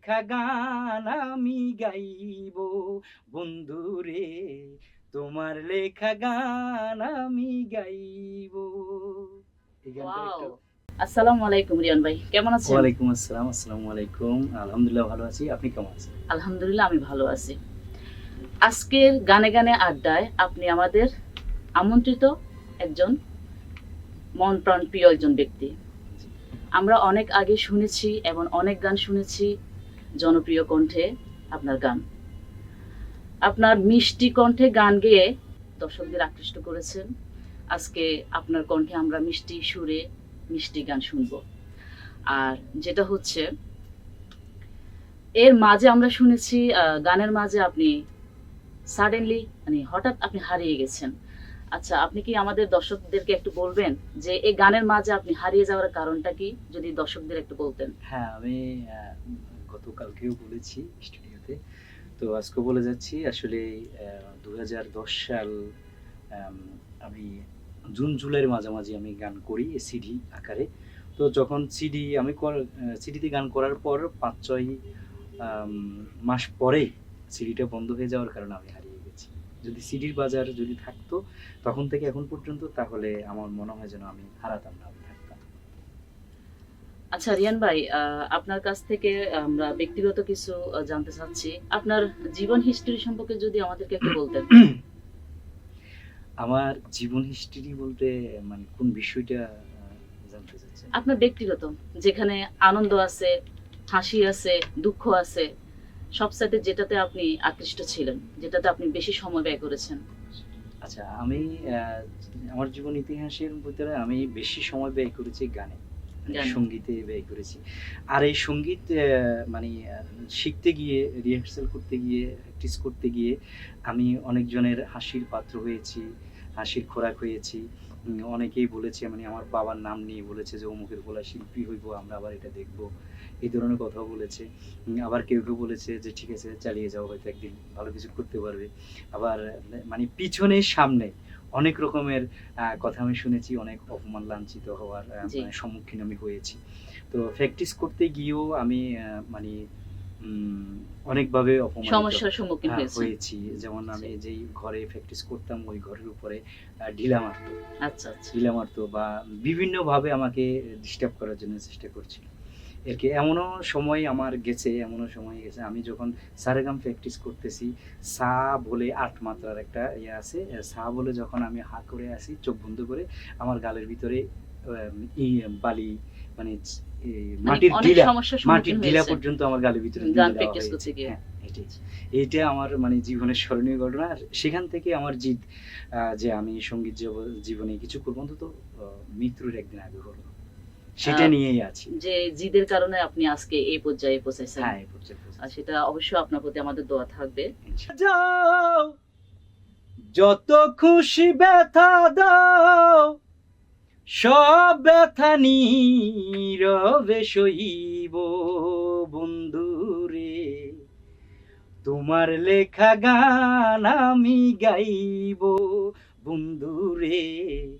লেখা গান আমি গাইব। বন্ধুরে তোমার লেখা গান আমি গাইব. আসসালামু আলাইকুম রিয়ান ভাই কেমন আছেন? ওয়ালাইকুম আসসালাম আসসালামু আলাইকুম। আলহামদুলিল্লাহ ভালো আছি। আপনি কেমন আছেন? আলহামদুলিল্লাহ আমি ভালো আছি। আজকের গানে গানে আড্ডায় আপনি আমাদের আমন্ত্রিত একজন মন প্রাণ প্রিয় একজন ব্যক্তি। আমরা অনেক আগে শুনেছি এবং অনেক গান শুনেছি। জনপ্রিয় কণ্ঠে আপনার গান। আপনার মিষ্টি কণ্ঠে গান গেয়ে দর্শকদের আকৃষ্ট করেছেন। আজকে আপনার কণ্ঠে আমরা মিষ্টি সুরে মিষ্টি গান শুনব। আর যেটা হচ্ছে, এর মাঝে আমরা শুনেছি গানের মাঝে আপনি সাডেনলি মানে হঠাৎ আপনি হারিয়ে গেছেন। আচ্ছা আপনি কি আমাদের দর্শকদেরকে একটু বলবেন যে এই গানের মাঝে আপনি হারিয়ে যাওয়ার কারণটা কি? যদি দর্শকদের একটু বলতেন। হ্যাঁ আমি গতকালকেও বলেছি স্টুডিওতে। তো আজকে বলে যাচ্ছি, আসলে দু হাজার দশ সাল, আমি জুন, জুলাইয়ের মাঝামাঝি আমি গান করি সিডি আকারে। তো যখন সিডি আমি সিডিতে গান করার পর পাঁচ ছয় মাস পরে সিডিটা বন্ধ হয়ে যাওয়ার কারণে আমি হারিয়ে গেছি। যদি সিডির বাজার যদি থাকতো তখন থেকে এখন পর্যন্ত, তাহলে আমার মনে হয় যেন আমি হারাতাম না। আচ্ছা রিয়ান ভাই আহ, আপনার কাছ থেকে আমরা ব্যক্তিগত কিছু জানতে চাচ্ছি। আপনার জীবন হিস্টরি সম্পর্কে যদি আমাদেরকে একটু বলতেন। আমার জীবন হিস্ট্রি বলতে মানে কোন বিষয়টা জানতে চাচ্ছেন? আপনার ব্যক্তিগত যেখানে আনন্দ আছে হাসি আছে দুঃখ আছে সব সাথে যেটাতে আপনি আকৃষ্ট ছিলেন যেটাতে আপনি বেশি সময় ব্যয় করেছেন। আচ্ছা আমি আমার জীবন ইতিহাসের ভিতরে আমি বেশি সময় ব্যয় করেছি গানে। সঙ্গীতে ব্যয় করেছি। আর এই সংগীত মানে শিখতে গিয়ে রিহার্সাল করতে গিয়ে প্র্যাকটিস করতে গিয়ে আমি অনেকজনের হাসির পাত্র হয়েছি, হাসির খোরাক হয়েছি। অনেকেই বলেছে মানে আমার বাবার নাম নিয়ে বলেছে যে, অমুকের বলা শিল্পী হইব, আমরা আবার এটা দেখব। এই ধরনের কথাও বলেছে। আবার কেউ কেউ বলেছে যে, ঠিক আছে, চালিয়ে যাও, হয়তো একদিন ভালো কিছু করতে পারবে। আবার মানে পিছনে, সামনে অনেক রকমের কথা আমি শুনেছি অনেক অপমান লাঞ্ছিত হওয়ার। মানে সম্মুখীন আমি হয়েছি। তো প্র্যাকটিস করতে গিয়েও আমি মানে অনেকভাবে অপমান সমস্যার সম্মুখীন হয়েছি। যেমন আমি যেই ঘরে প্র্যাকটিস করতাম ওই ঘরের উপরে ঢিলা মারতো। আচ্ছা আচ্ছা। ঢিলা মারতো বা বিভিন্নভাবে আমাকে ডিস্টার্ব করার জন্য চেষ্টা করছিল। এরকে এমনও সময় আমার গেছে এমনও সময় গেছে। আমি যখন সারেগাম প্র্যাকটিস করতেছি সা বলে আট মাত্রার একটা ইয়ে আছে সা বলে যখন আমি হা করে আসি চোখ বন্ধ করে আমার গালের ভিতরে ই বালি মানে মানে মাটির ঢিলা মাটির ঢিলা পর্যন্ত আমার গালের ভিতরে গান প্র্যাকটিস করতে গিয়ে। হ্যাঁ, এইটা আমার মানে জীবনের স্মরণীয় ঘটনা। আর সেখান থেকে আমার জিদ আহ, যে আমি সংগীত জীবনে কিছু করব অন্তত মৃত্যুর একদিন আগে হলো সেটা নিয়েই আছি। যে জিদের কারণে আপনি আজকে এই পর্যায়ে পৌঁছেছেন। হ্যাঁ এই পর্যায়ে আর সেটা অবশ্যই আপনার প্রতি আমাদের দোয়া থাকবে। যাও যত খুশি ব্যথা দাও সব ব্যথা নীরবে সইব বন্ধুরে। তোমার লেখা গান আমি গাইব বন্ধুরে।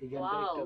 এই গানটা Wow. একটু